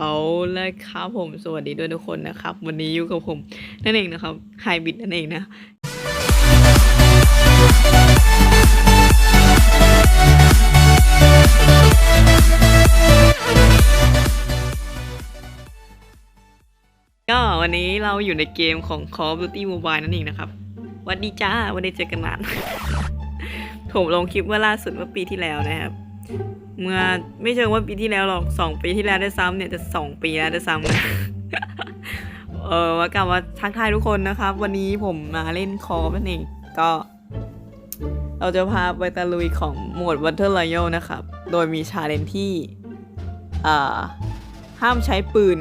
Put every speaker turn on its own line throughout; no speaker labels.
เอาละครับผมสวัสดีด้วยทุกคนนะครับ วันนี้อยู่กับผมนั่นเองนะครับไฮบิดนั่นเองนะ ก็วันนี้เราอยู่ในเกมของ Call of Duty Mobile นั่นเองนะครับวันดีจ้าวันนี้เจอกันนาน ผมลงคลิปเมื่อล่าสุดเมื่อปีที่แล้วนะครับ เมื่อไม่เชิงว่าปีที่แล้วหรอกสองปีที่แล้วได้ซ้ำเนี่ยจะสองปีแล้วได้ซ้ำนะเออมากลับมาทักทายทุกคนนะครับ วันนี้ผมมาเล่นคอนั่นเองก็ เราจะพาไปตะลุยของโหมด Battle Royale นะครับ โดยมีชาเลนที่อ่าห้ามใช้ปืน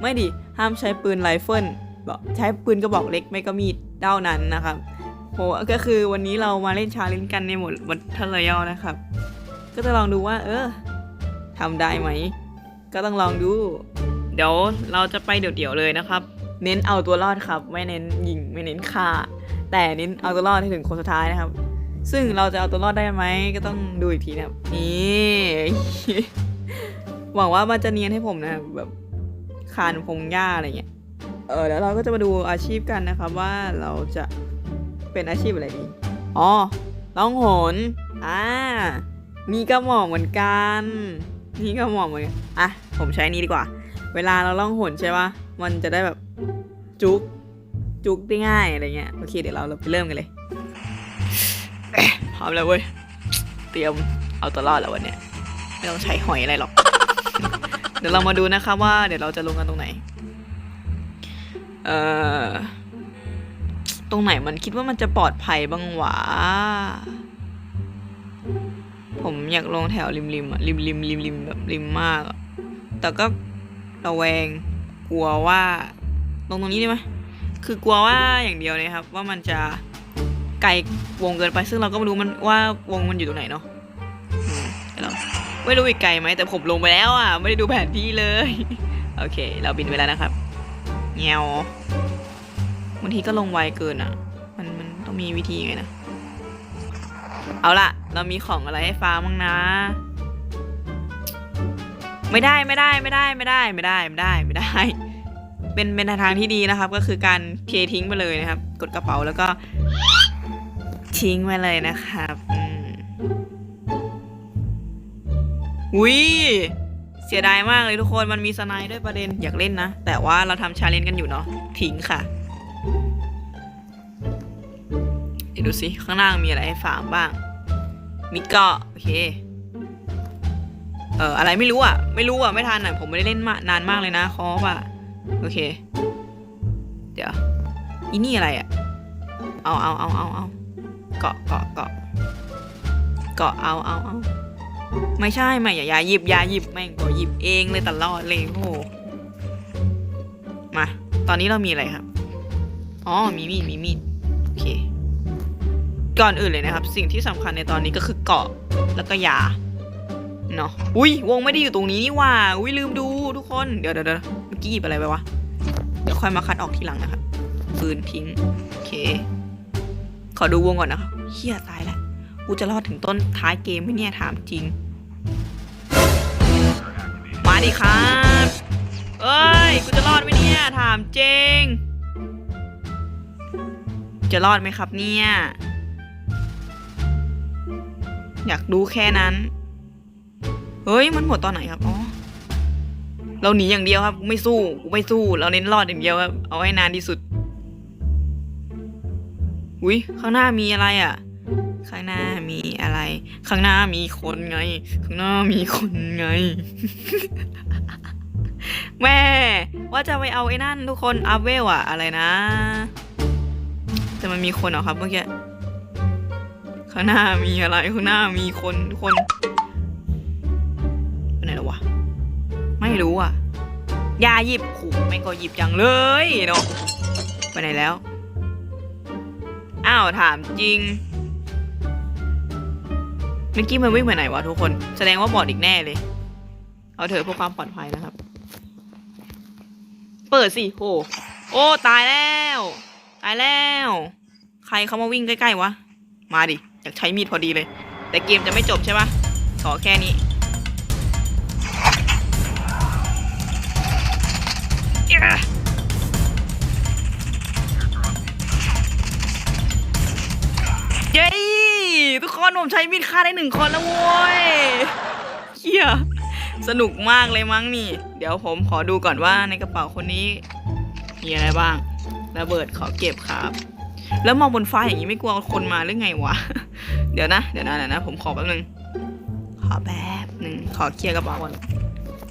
ไม่ดิ ห้ามใช้ปืนไรเฟิลบอกใช้ปืนกระบอกเล็กไม่ก็มีดเด้านั้นนะครับโหก็คือวันนี้เรามาเล่นชาเลนจ์กันในโหมด Battle Royale นะครับ ก็จะลองดูว่า เออทำได้ไหม ก็ต้องลองดู เดี๋ยวเราจะไปเดี่ยวๆเลยนะครับ เน้นเอาตัวรอดครับ ไม่เน้นยิงไม่เน้นฆ่า แต่เน้นเอาตัวรอดให้ถึงคนสุดท้ายนะครับ ซึ่งเราจะเอาตัวรอดได้ไหมก็ต้องดูอีกทีนะครับนี่หวังว่ามันจะเนียนให้ผมนะแบบคานพงหญ้าอะไรเงี้ยเออแล้วเราก็จะมาดูอาชีพกันนะครับว่าเราจะเป็นอาชีพอะไรดี อ๋อล่องหนอ่า มีกระหม่อมเหมือนกัน นี่กระหม่อมเหมือนกันอะ ผมใช้นี้ดีกว่า เวลาเราล่องหนใช่ปะมันจะได้แบบจุกจุกได้ง่ายอะไรเงี้ย โอเค เดี๋ยวเราเราไปเริ่มกันเลยพร้อมแล้วเว้ย เตรียมเอาตัวรอดแล้ววันเนี้ย ไม่ต้องใช้หอยอะไรหรอก เดี๋ยวเรามาดูนะครับว่า เดี๋ยวเราจะลงกันตรงไหน เอ่อ ตรงไหนมันคิดว่ามันจะปลอดภัยบ้างวะ ผมอยากลงแถวริมริมๆอะริมริมริมริมแบบริมมากอะแต่ก็ระแวงกลัวว่าลงตรงนี้ได้ไหมคือกลัวว่าอย่างเดียวเลยครับ ว่ามันจะไกลวงเกินไปซึ่งเราก็ไม่รู้มันว่าวงมันอยู่ตรงไหนเนาะอืมไม่รู้อีกไกลไหมแต่ผมลงไปแล้วอะไม่ได้ดูแผนที่เลย โอเค เราบินไปแล้วนะครับเงียวบางทีก็ลงไวเกินอะ มันมันต้องมีวิธีไงนะ เอาล่ะ เรามีของอะไรให้ฟ้ามั้งนะ ไม่ได้ไม่ได้ไม่ได้ไม่ได้ไม่ได้ไม่ได้ไม่ได้ เป็นเป็นทางที่ดีนะครับ ก็คือการเททิ้งไปเลยนะครับ กดกระเป๋าแล้วก็ ทิ้งไปเลยนะครับอุ้ยเสียดายมากเลยทุกคนมันมีสไนด์ด้วยประเด็นอยากเล่นนะ แต่ว่าเราทำชาเลนจ์กันอยู่เนาะทิ้งค่ะเดี๋ยวดูสิข้างล่างมีอะไรให้ฟาร์มบ้าง มีเกาะโอเค เอออะไรไม่รู้อะ ไม่รู้อะ ไม่ทันอะ ผมไม่ได้เล่นมานานมากเลยนะคอป่ะ โอเค เดี๋ยวอีนี่อะไรอะ เอาเอาเอาเอาเอาเกาะเกาะเกาะเกาะเอาเอาเอาไม่ใช่ไม่อย่าอย่าหยิบอย่าหยิบแม่งก็หยิบเองเลยตลอดเลยโอ้โหมา ตอนนี้เรามีอะไรครับ อ๋อ มีมีด มีมีด โอเค ก่อนอื่นเลยนะครับ สิ่งที่สำคัญในตอนนี้ก็คือเกาะแล้วก็ยาเนาะอุ้ยวงไม่ได้อยู่ตรงนี้นี่ว่าอุ้ยลืมดูทุกคนเดี๋ยวเดี๋ยวเดี๋ยวเมื่อกี้หยิบอะไรไปวะเดี๋ยวค่อยมาคัดออกทีหลังนะครับปืนทิ้งโอเค ขอดูวงก่อนนะครับเฮียตายแล้วกูจะรอดถึงต้นท้ายเกมไหมเนี่ยถามจริง มาดิครับเอ้ยกูจะรอดไหมเนี่ยถามจริงจะรอดไหมครับเนี่ย อยากดูแค่นั้น เฮ้ยมันหมดตอนไหนครับ อ๋อ เราหนีอย่างเดียวครับ ไม่สู้กูไม่สู้ เราเน้นรอดอย่างเดียวครับ เอาให้นานที่สุด อุ้ยข้างหน้ามีอะไรอะ ข้างหน้ามีอะไร ข้างหน้ามีคนไง ข้างหน้ามีคนไง แม่ ว่าจะไปเอาไอ้นั่นทุกคนอัพเวลอะอะไรนะ แต่มันมีคนเหรอครับเมื่อกี้ ข้างหน้ามีอะไร ข้างหน้ามีคนทุกคนไปไหนแล้ววะ ไม่รู้อะยาหยิบขู่ไม่ก็หยิบจังเลยเนาะไปไหนแล้ว อ้าวถามจริง เมื่อกี้มันวิ่งไปไหนวะทุกคน แสดงว่าบอดอีกแน่เลย เอาเถอะเพื่อความปลอดภัยนะครับ เปิดสิโหโอ้ตายแล้ว ตายแล้ว ใครเขามาวิ่งใกล้ๆวะ มาดิ อยากใช้มีดพอดีเลย แต่เกมจะไม่จบใช่ปะขอแค่นี้เย้ทุกคนผมใช้มีดฆ่าได้หนึ่งคนแล้วโว้ยเฮียสนุกมากเลยมั้งนี่ เดี๋ยวผมขอดูก่อนว่าในกระเป๋าคนนี้ มีอะไรบ้าง ระเบิดขอเก็บครับ แล้วมองบนฟ้าอย่างนี้ไม่กลัวคนมาหรือไงวะ เดี๋ยวนะ เดี๋ยวนะเดี๋ยวนะ ผมขอแป๊บนึง ขอแป๊บหนึ่งขอเคลียร์กระเป๋าก่อน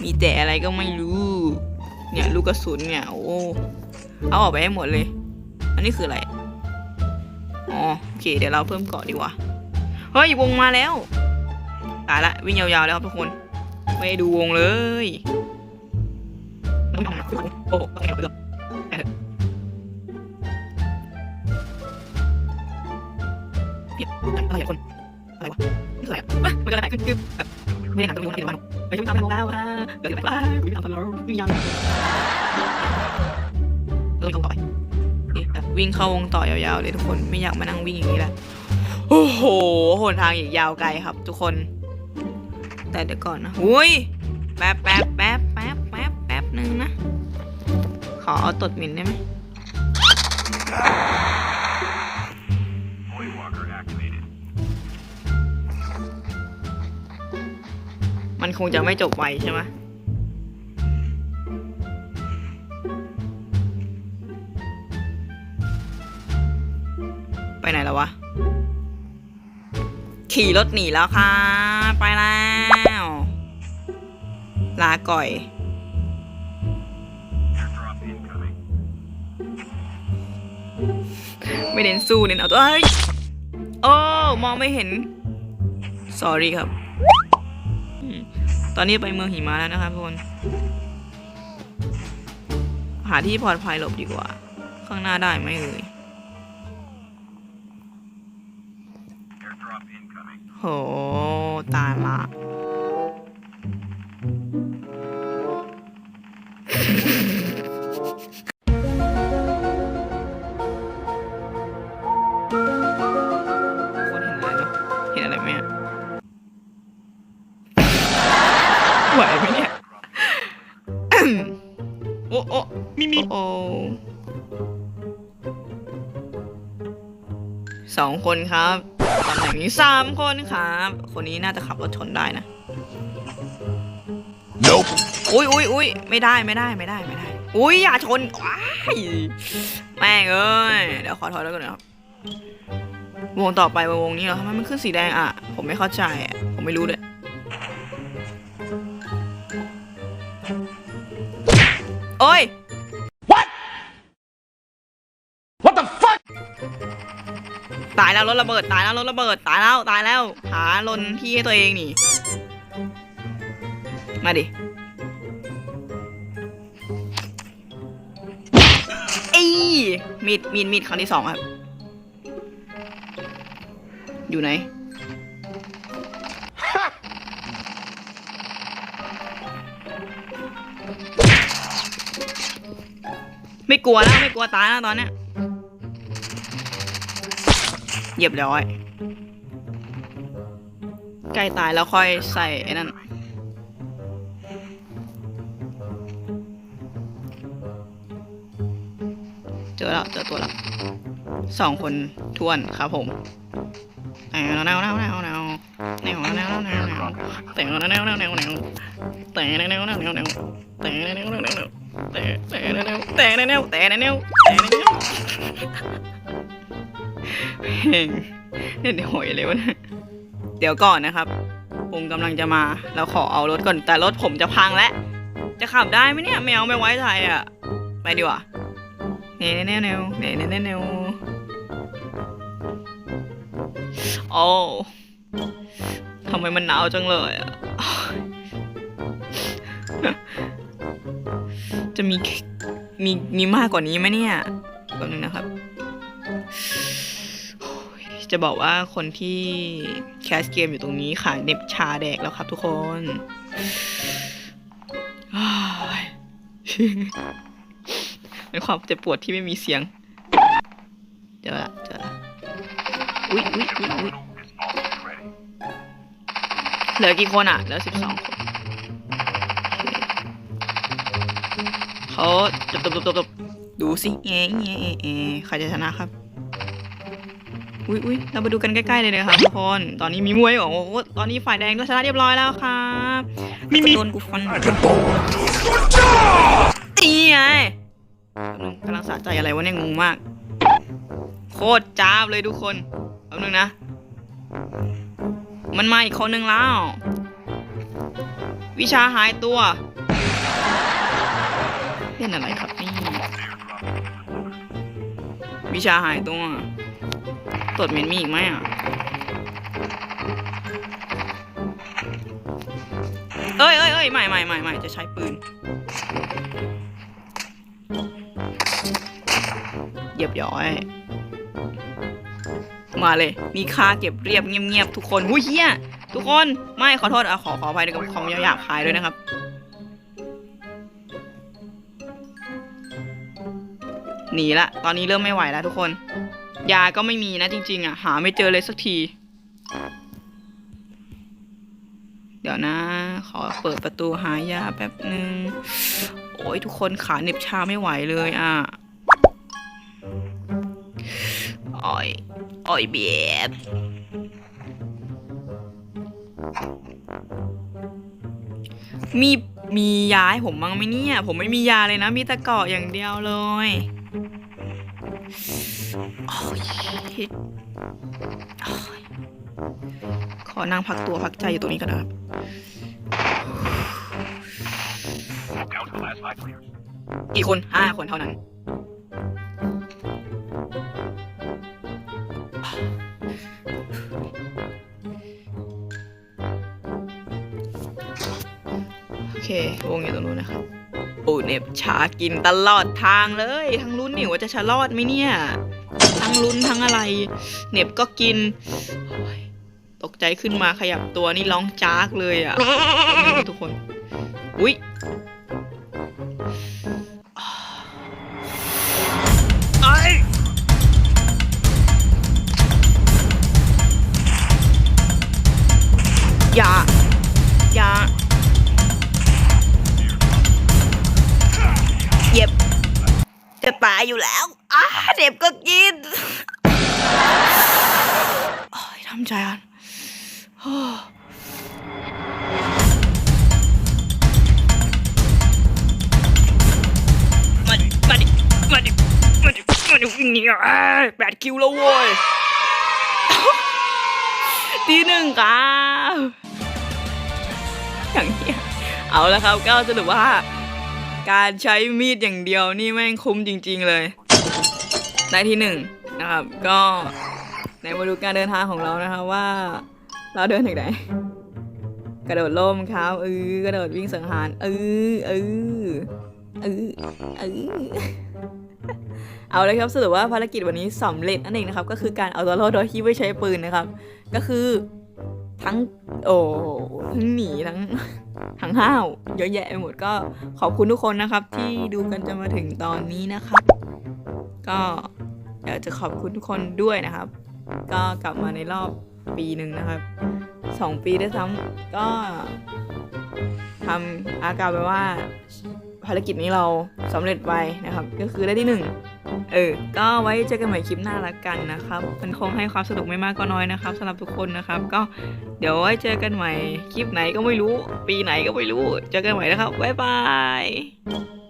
มีแต่อะไรก็ไม่รู้ เนี่ยลูกกระสุนเนี่ย โอ้ เอาออกไปให้หมดเลย อันนี้คืออะไร อ๋อโอเค เดี๋ยวเราเพิ่มเกาะดีกว่า เฮ้ยวงมาแล้ว ตายละวิ่งยาวๆแล้วครับทุกคน ไม่ได้ดูวงเลยโอ้ อะไรอะคนอะไรวะนี่คืออะไรอะเอ้ยมันเกิดอะไรขึ้นคือแบบไม่ได้หนังตัวนี้มันเห็นมันไปจะไม่ทำอะไรแล้วอะเกิดอะไรขึ้นวิ่งทำตลอดวิ่งยังเออเข้าต่อไปวิ่งเข้าวงต่อยาวๆเลยทุกคนไม่อยากมานั่งวิ่งอย่างนี้แหละโอ้โหหนทางอีกยาวไกลครับ ทุกคน แต่เดี๋ยวก่อนนะอุ้ยแป๊บแป๊บแป๊บแป๊บแป๊บแป๊บหนึ่งนะ ขอเอาตดหมินได้ไหม มันคงจะไม่จบไวใช่ไหมไปไหนแล้ววะ ขี่รถหนีแล้วค่ะ ไปแล้ว ลาก่อย ไม่เน้นสู้เน้นเอาตัวเอ้ย โอ้ มองไม่เห็น sorry ครับ ตอนนี้ไปเมืองหิมะแล้วนะครับทุกคน หาที่ปลอดภัยหลบดีกว่า ข้างหน้าได้ไหมเอ่ยโห ตายละ คนครับตำแหน่งนี้สามคนครับ คนนี้น่าจะขับรถชนได้นะ
Nope.
อุ้ยอุ้ยอุ้ยไม่ได้ไม่ได้ไม่ได้ไม่ได้ อุ้ยอย่าชนว้ายแม่งเอ้ยเดี๋ยวขอถอยแล้วก่อนนะครับวงต่อไปวงนี้เหรอทำไมมันขึ้นสีแดงอะ ผมไม่เข้าใจอะผมไม่รู้เลยายแล้วรถระเบิดตายแล้วรถระเบิดตายแล้วตายแล้ว หาลนที่ให้ตัวเองนี่ มาดิเอ้มีดมีดมีดครั้งที่สองครับ อยู่ไหนไม่กลัวแล้วไม่กลัวตายแล้วตอนเนี้ย เหยียบร้อย ใกล้ตายแล้วค่อยใส่ไอ้นั่นเจอแล้วเจอตัวแล้วสองคนทวนครับผมแนวแนวแนวแนวแนวแนวแนวแนวแนวแนวแนวแต่แนวแนวแนวแนวแนวแต่แนวแนวแนวแนวแนวแต่แนวแนวแนวแนวแต่แต่แนวแนวแต่แนวแนวแต่แนวแนวแต่แนวแนว เพลงเล่นเดี๋ยวหอยเลยวะเนี่ยเดี๋ยวก่อนนะครับผมกำลังจะมาแล้วขอเอารถก่อน แต่รถผมจะพังแล้ว จะขับได้ไหมเนี่ยแมวไม่ไว้ใจอะ ไปดีกว่าเนวเนวเนวเนวเนวเนวเนวโอ้ทำไมมันหนาวจังเลยอะ จะมีมีมีมากกว่านี้ไหมเนี่ยแป๊บนึงนะครับ จะบอกว่าคนที่แคสเกมอยู่ตรงนี้ขายเน็บชาแดกแล้วครับทุกคนเป็นความเจ็บปวดที่ไม่มีเสียง เจอละเจอละอุ๊ยอุ๊ยอุ๊ยอุ๊ยเหลือกี่คนอะ เหลือสิบสองคนเขาจบจบจบจบดูสิเอ๊ะเอ๊ะเอ๊ะเอ๊ะใครจะชนะครับ อุ้ยอุ้ยเรามาดูกันใกล้ๆเลยนะครับทุกคนตอนนี้มีมวยโอ้โหตอนนี้ฝ่ายแดงก็ชนะเรียบร้อยแล้วครับมีมีโดนกูฟันตีไงกำลังสะใจอะไรวะเนี่ยงงมาก โคตรจ้าบเลยทุกคนแป๊บนึงนะ มันมาอีกคนนึงแล้ว วิชาหายตัวเล่นอะไรครับนี่วิชาหายตัว ตรวจเมนมีอีกไหมอะเอ้ยเอ้ยเอ้ยไม่ไม่ไม่ไม่จะใช้ปืนเหยียบย้อย มาเลย มีค่าเก็บเรียบเงียบๆทุกคนหุ้ยเฮียทุกคนไม่ขอโทษอะขอขออภัยด้วยกับคำหยาบคายด้วยนะครับ หนีละ ตอนนี้เริ่มไม่ไหวแล้วทุกคน ยาก็ไม่มีนะจริง ๆ อะ หาไม่เจอเลยสักที เดี๋ยวนะ ขอเปิดประตูหายาแป๊บหนึ่งโอ้ยทุกคนขาเหน็บชาไม่ไหวเลยอะอ้อยอ้อยเบียดมีมียาให้ผมบ้างไหมเนี่ย ผมไม่มียาเลยนะ มีต่เกาะอย่างเดียวเลย โอ้ยขอนั่งพักตัวพักใจอยู่ตรงนี้ก่อนนะครับ
Down to the last five players.
กี่คนห้าคนเท่านั้นโอเควงอยู่ตรงนู้นนะครับโอ้เหน็บชากินตลอดทางเลย ทั้งลุ้นนี่ว่าจะชะลอดไหมเนี่ย ทั้งลุ้นทั้งอะไรเหน็บก็กินโอ้ยตกใจขึ้นมาขยับตัวนี่ร้องจากเลยอะ่ะทุกคน อุ๊ยไอ้อย่า อย่าเย็บจะตายอยู่แล้ว มาดิวิ่งหนีอะแปดคิวแล้วโว้ยทีหนึ่งครับอย่างเงี้ยเอาล้วครับก็สรุปว่า การใช้มีดอย่างเดียวนี่แม่งคุ้มจริง ๆเลย ได้ที่หนึ่งนะครับ ก็ในมาดูการเดินทางของเรานะคะว่า เราเดินถึงไหนกระโดดล่มครับเออกระโดดวิ่งสังหารเออเออเออเออ เอาเลยครับสรุปว่าภารกิจวันนี้สำเร็จนั่นเองนะครับ ก็คือการเอาตัวรอดโดยที่ไม่ใช้ปืนนะครับ ก็คือทั้งโอ้ทั้งหนีทั้งทั้งห้าวเยอะแยะไปหมดก็ขอบคุณทุกคนนะครับ ที่ดูกันจนมาถึงตอนนี้นะครับ ก็อยากจะขอบคุณทุกคนด้วยนะครับ ก็กลับมาในรอบปีหนึ่งนะครับสองปีได้ซ้ำก็ทำอากาไปว่า ภารกิจนี้เราสำเร็จไปนะครับ ก็คือได้ที่หนึ่งเออ ก็ไว้เจอกันใหม่คลิปหน้าละกันนะครับ มันคงให้ความสนุกไม่มากก็น้อยนะครับสำหรับทุกคนนะครับ ก็เดี๋ยวไว้เจอกันใหม่คลิปไหนก็ไม่รู้ ปีไหนก็ไม่รู้ เจอกันใหม่นะครับบ๊ายบาย